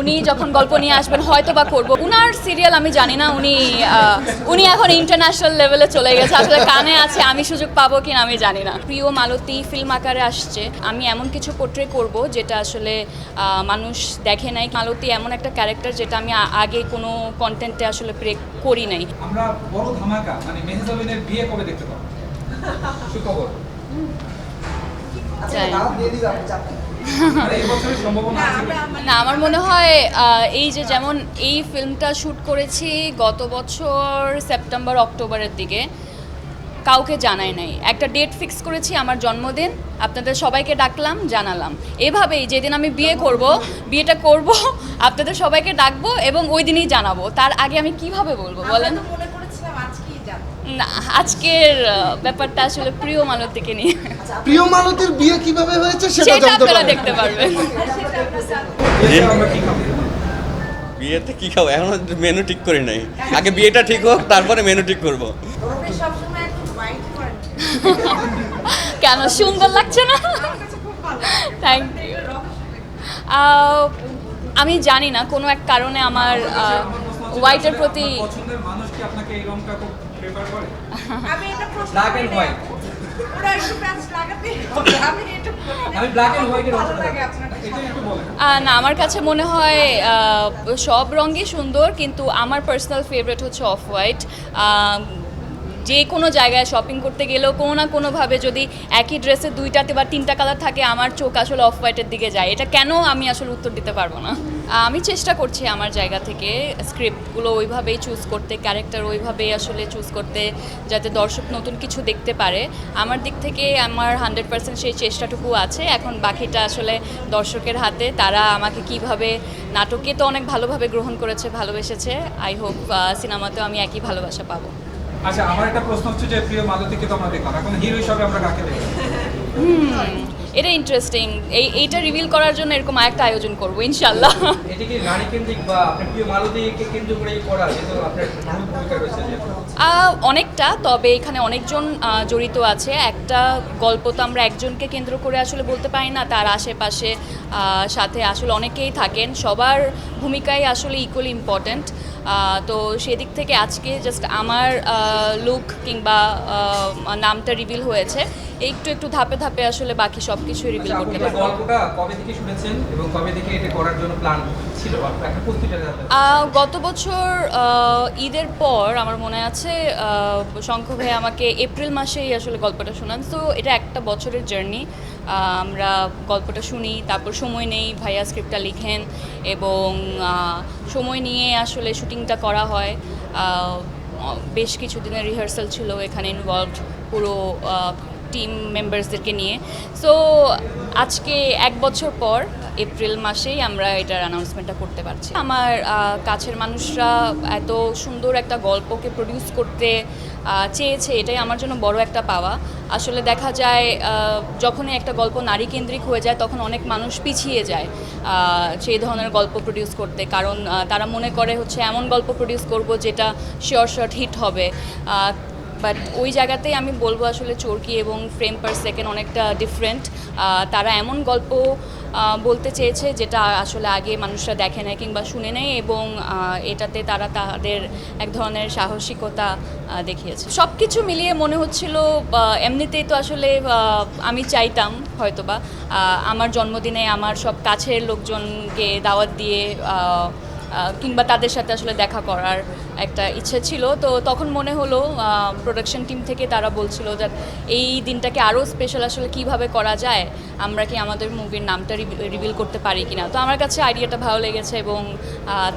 উনি যখন গল্প নিয়ে আসবেন হয়তো বা করব। উনার সিরিয়াল আমি জানি না উনি উনি এখন ইন্টারন্যাশনাল লেভেলে চলে গেছে। আসলে কানে আছে আমি সুযোগ পাবো কিনা আমি জানি না। প্রিয় মালতী ফিল্ম আকারে আসছে। আমি এমন কিছু পোট্রে করব যেটা আসলে মানুষ দেখে নাই। মালতী এমন একটা ক্যারেক্টার যেটা আমি আগে কোনো কন্টেন্টে আসলে প্রে করি নাই। আমরা বড় ধামাকা মানে মেহজাবিনের বিয়ে কবে দেখতে পাবো? সুখবর। সম্ভাবনা আছে কি? না, আমার মনে হয় এই যে যেমন এই ফিল্মটা শ্যুট করেছি গত বছর সেপ্টেম্বর, অক্টোবরের দিকে, কাউকে জানাই নাই। একটা ডেট ফিক্স করেছি আমার জন্মদিন, আপনাদের সবাইকে ডাকলাম, জানালাম। এভাবেই যেদিন আমি বিয়ে করব, বিয়েটা করব, আপনাদের সবাইকে ডাকবো এবং ওই দিনই জানাব। তার আগে আমি কীভাবে বলব, বলেন? আজকের ব্যাপারটা আসলে প্রিয় মালতীকে নিয়ে। প্রিয় মালতীর বিয়ে কীভাবে হয়েছে সেটা আপনারা পারবেন। দেখতে পারবেন। বিয়েতে কি খাব? এখনও মেনু ঠিক করি নাই। আগে বিয়েটা ঠিক হোক তারপরে মেনু ঠিক করব। কেন সুন্দর লাগছে না? থ্যাংক ইউ আমি জানি না কোনো এক কারণে আমার হোয়াইটের প্রতি আমি এটা প্রশ্ন না। ওরা একটু প্যাচ লাগাতে আমি এটা আমি ব্ল্যাক এন্ড হোয়াইটের ভালো লাগে আপনার এটা একটু বলেন। না আমার কাছে মনে হয় সব রঙই সুন্দর কিন্তু আমার পার্সোনাল ফেভারিট হচ্ছে অফ হোয়াইট যে কোনো জায়গায় শপিং করতে গেলেও কোনো না কোনোভাবে যদি একই ড্রেসে দুইটাতে বা তিনটা কালার থাকে আমার চোখ আসলে অফ হোয়াইটের দিকে যায়। এটা কেন আমি আসলে উত্তর দিতে পারব না? আমি চেষ্টা করছি আমার জায়গা থেকে স্ক্রিপ্টগুলো ওইভাবেই চুজ করতে ক্যারেক্টার ওইভাবেই আসলে চুজ করতে যাতে দর্শক নতুন কিছু দেখতে পারে। আমার দিক থেকে আমার হান্ড্রেড পার্সেন্ট সেই চেষ্টাটুকু আছে। এখন বাকিটা আসলে দর্শকের হাতে তারা আমাকে কীভাবে নাটকে তো অনেক ভালোভাবে গ্রহণ করেছে ভালোবেসেছে। আই হোপ সিনেমাতেও আমি একই ভালোবাসা পাবো। আচ্ছা আমার একটা প্রশ্ন হচ্ছে যে প্রিয় মালতীকে তো আমরা দেখলাম এখন হিরো হিসাবে আমরা কাকে দেখব? এটা ইন্টারেস্টিং এই এইটা রিভিল করার জন্য এরকম একটা আয়োজন করব ইনশাল্লাহ এটি কি নারী কেন্দ্রিক বা আপনার প্রিয় মালতীকে কেন্দ্র করে করা? যেহেতু আপনার ভূমিকা রয়েছে অনেকটা তবে এখানে অনেকজন জড়িত আছে। একটা গল্প তো আমরা একজনকে কেন্দ্র করে আসলে বলতে পারি না তার আশেপাশে সাথে আসলে অনেকেই থাকেন। সবার ভূমিকাই আসলে ইকুয়ালি ইম্পর্ট্যান্ট তো সেদিক থেকে আজকে জাস্ট আমার লুক কিংবা নামটা রিভিল হয়েছে। একটু একটু ধাপে ধাপে আসলে বাকি সব কিছুই রিভিল করতে পারব। গল্পটা কবে থেকে শুনেছেন এবং কবে থেকে এটা করার জন্য প্ল্যান ছিল? গত বছর ঈদের পর আমার মনে আছে শঙ্খ ভাই আমাকে এপ্রিল মাসেই আসলে গল্পটা শোনান। তো এটা একটা বছরের জার্নি আমরা গল্পটা শুনি তারপর সময় নেই ভাইয়া স্ক্রিপ্টটা লিখেন এবং সময় নিয়ে আসলে শুটিংটা করা হয়। বেশ কিছু দিনের রিহার্সাল ছিল এখানে ইনভলভড পুরো টিম মেম্বার্সদেরকে নিয়ে। সো আজকে এক বছর পর এপ্রিল মাসেই আমরা এটার অ্যানাউন্সমেন্টটা করতে পারছি। আমার কাছের মানুষরা এত সুন্দর একটা গল্পকে প্রডিউস করতে চেয়েছে, এটাই আমার জন্য বড় একটা পাওয়া। আসলে দেখা যায় যখনই একটা গল্প নারী কেন্দ্রিক হয়ে যায়, তখন অনেক মানুষ পিছিয়ে যায় সেই ধরনের গল্প প্রডিউস করতে। কারণ তারা মনে করে হচ্ছে, এমন গল্প প্রডিউস করব যেটা শিওর শর্ট হিট হবে বাট ওই জায়গাতেই আমি বলব আসলে চরকি এবং ফ্রেম পার সেকেন্ড অনেকটা ডিফারেন্ট তারা এমন গল্প বলতে চেয়েছে যেটা আসলে আগে মানুষরা দেখে নেয় কিংবা শুনে নেয় এবং এটাতে তারা তাদের এক ধরনের সাহসিকতা দেখিয়েছে। সব কিছু মিলিয়ে মনে হচ্ছিল এমনিতেই তো আসলে আমি চাইতাম হয়তোবা। আমার জন্মদিনে আমার সব কাছের লোকজনকে দাওয়াত দিয়ে কিংবা তাদের সাথে আসলে দেখা করার একটা ইচ্ছে ছিল। তো তখন মনে হলো প্রোডাকশন টিম থেকে তারা বলছিল যে, এই দিনটাকে আরও স্পেশাল আসলে কীভাবে করা যায়? আমরা কি আমাদের মুভির নামটা রিভিল করতে পারি কিনা? তো আমার কাছে আইডিয়াটা ভালো লেগেছে এবং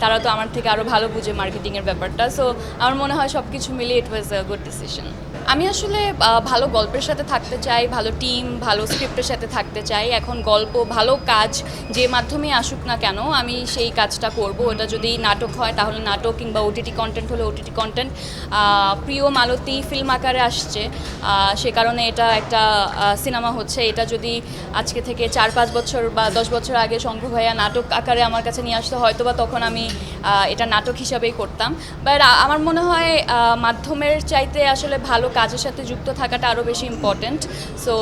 তারা তো আমার থেকে আরও ভালো বুঝে মার্কেটিংয়ের ব্যাপারটা। সো আমার মনে হয় সব কিছু মিলিয়ে ইট ওয়াজ আ গুড ডিসিশন আমি আসলে ভালো গল্পের সাথে থাকতে চাই, ভালো টিম ভালো স্ক্রিপ্টের সাথে থাকতে চাই। এখন গল্প, ভালো কাজ যে মাধ্যমে আসুক না কেন, আমি সেই কাজটা করব। ওটা যদি নাটক হয়, তাহলে নাটক কিংবা ওটিটি কন্টেন্ট হলে OTT content Priyo Maloti film আকারে আসছে। সে কারণে এটা একটা সিনেমা হচ্ছে। এটা যদি আজকে থেকে চার, পাঁচ বছর বা দশ বছর আগে শঙ্কর ভাইয়া নাটক আকারে আমার কাছে নিয়ে আসতো হয়তো বা তখন আমি এটা নাটক হিসাবেই করতাম। বাট আমার মনে হয় মাধ্যমের চাইতে আসলে ভালো কাজের সাথে যুক্ত থাকাটা আরও বেশি ইম্পর্ট্যান্ট সো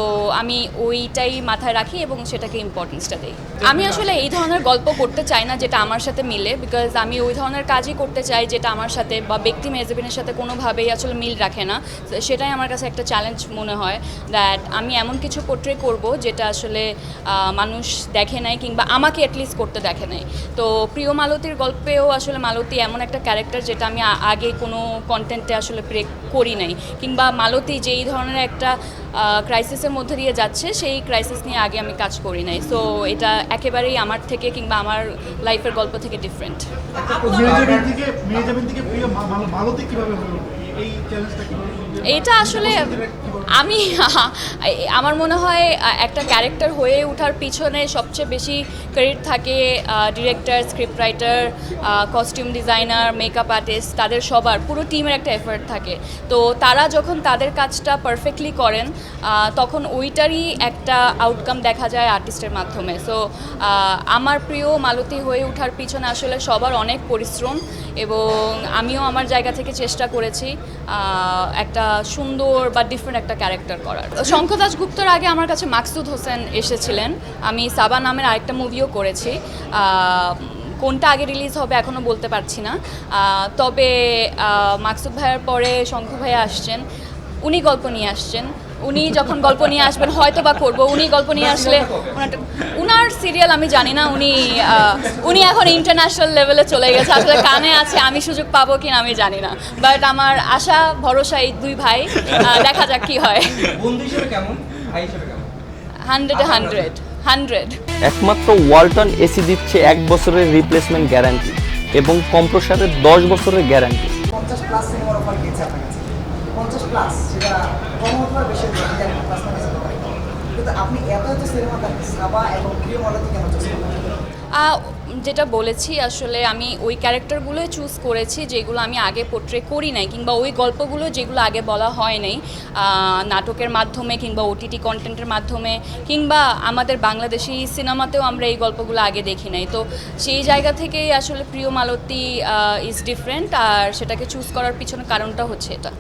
আমি ওইটাই মাথায় রাখি এবং সেটাকে ইম্পর্টেন্সটা দিই। আমি আসলে এই ধরনের গল্প করতে চাই না যেটা আমার সাথে মিলে বিকজ আমি ওই ধরনের কাজই করতে চাই যেটা আমার সাথে বা ব্যক্তি মেজবিনের সাথে কোনোভাবেই আসলে মিল রাখে না। সেটাই আমার কাছে একটা চ্যালেঞ্জ মনে হয় দ্যাট আমি এমন কিছু পোট্রে করব যেটা আসলে মানুষ দেখে নাই কিংবা আমাকে অ্যাটলিস্ট করতে দেখে নাই। তো প্রিয় মালতীর গল্পেও আসলে মালতী এমন একটা ক্যারেক্টার যেটা আমি আগে কোনো কন্টেন্টে আসলে প্রে করি নাই কিংবা মালতী যেই ধরনের একটা ক্রাইসিসের মধ্যে দিয়ে যাচ্ছে, সেই ক্রাইসিস নিয়ে আগে আমি কাজ করি নাই। সো এটা একেবারেই আমার থেকে কিংবা আমার লাইফের গল্প থেকে ডিফারেন্ট থেকে থেকে প্রিয় মালতী কীভাবে হলো? এই চ্যালেঞ্জটা কীভাবে এটা আসলে আমি আমার মনে হয় একটা ক্যারেক্টার হয়ে ওঠার পিছনে সবচেয়ে বেশি ক্রেডিট থাকে director script writer costume designer makeup artist তাদের সবার পুরো টিমের একটা এফার্ট থাকে। তো তারা যখন তাদের কাজটা পারফেক্টলি করেন তখন ওইটারই একটা আউটকাম দেখা যায় আর্টিস্টের মাধ্যমে। সো আমার প্রিয় মালতী হয়ে ওঠার পিছনে আসলে সবার অনেক পরিশ্রম এবং আমিও আমার জায়গা থেকে চেষ্টা করেছি আহ, একটা সুন্দর বা ডিফারেন্ট একটা ক্যারেক্টার করার। শঙ্কর দাসগুপ্তর আগে আমার কাছে মাকসুদ হোসেন এসেছিলেন। আমি সাবা নামের আরেকটা মুভিও করেছি। কোনটা আগে রিলিজ হবে এখনও বলতে পারছি না। তবে মাকসুদ ভাইয়ের পরে শঙ্খ ভাইয়া আসছেন। উনি গল্প নিয়ে আসছেন। উনি যখন গল্প নিয়ে আসবেন হয়তো বা করব। উনি গল্প নিয়ে আসলে উনার সিরিয়াল আমি জানি না উনি উনি এখন ইন্টারন্যাশনাল লেভেলে চলে গেছে। আসলে কানে আছে আমি সুযোগ পাবো কিনা আমি জানি না। বাট আমার আশা ভরসা এই দুই ভাই দেখা যাক কি হয়। হান্ড্রেডে হান্ড্রেড। হান্ড্রেড। একমাত্র ওয়ালটন এসি দিচ্ছে এক বছরের রিপ্লেসমেন্ট গ্যারান্টি এবং কম্প্রসারের দশ বছরের গ্যারান্টি পঞ্চাশ প্লাস সিনেমার অফার আপনার কাছে। পঞ্চাশ প্লাস সেটা কম হতে বেশি হতে পারে প্লাস মাইনাস হতে কিন্তু আপনি এত এত সিনেমা দেখেন সাবা এবং প্রিয় মডেল কেন আহ, যেটা বলেছি, আসলে আমি ওই ক্যারেক্টারগুলোই চুজ করেছি যেগুলো আমি আগে পোট্রে করি নাই কিংবা ওই গল্পগুলো যেগুলো আগে বলা হয় নাই নাটকের মাধ্যমে কিংবা ওটিটি কন্টেন্টের মাধ্যমে কিংবা আমাদের বাংলাদেশি সিনেমাতেও আমরা এই গল্পগুলো আগে দেখি নাই। তো সেই জায়গা থেকেই আসলে প্রিয় মালতী ইজ ডিফারেন্ট আর সেটাকে চুজ করার পিছনে কারণটা হচ্ছে এটা।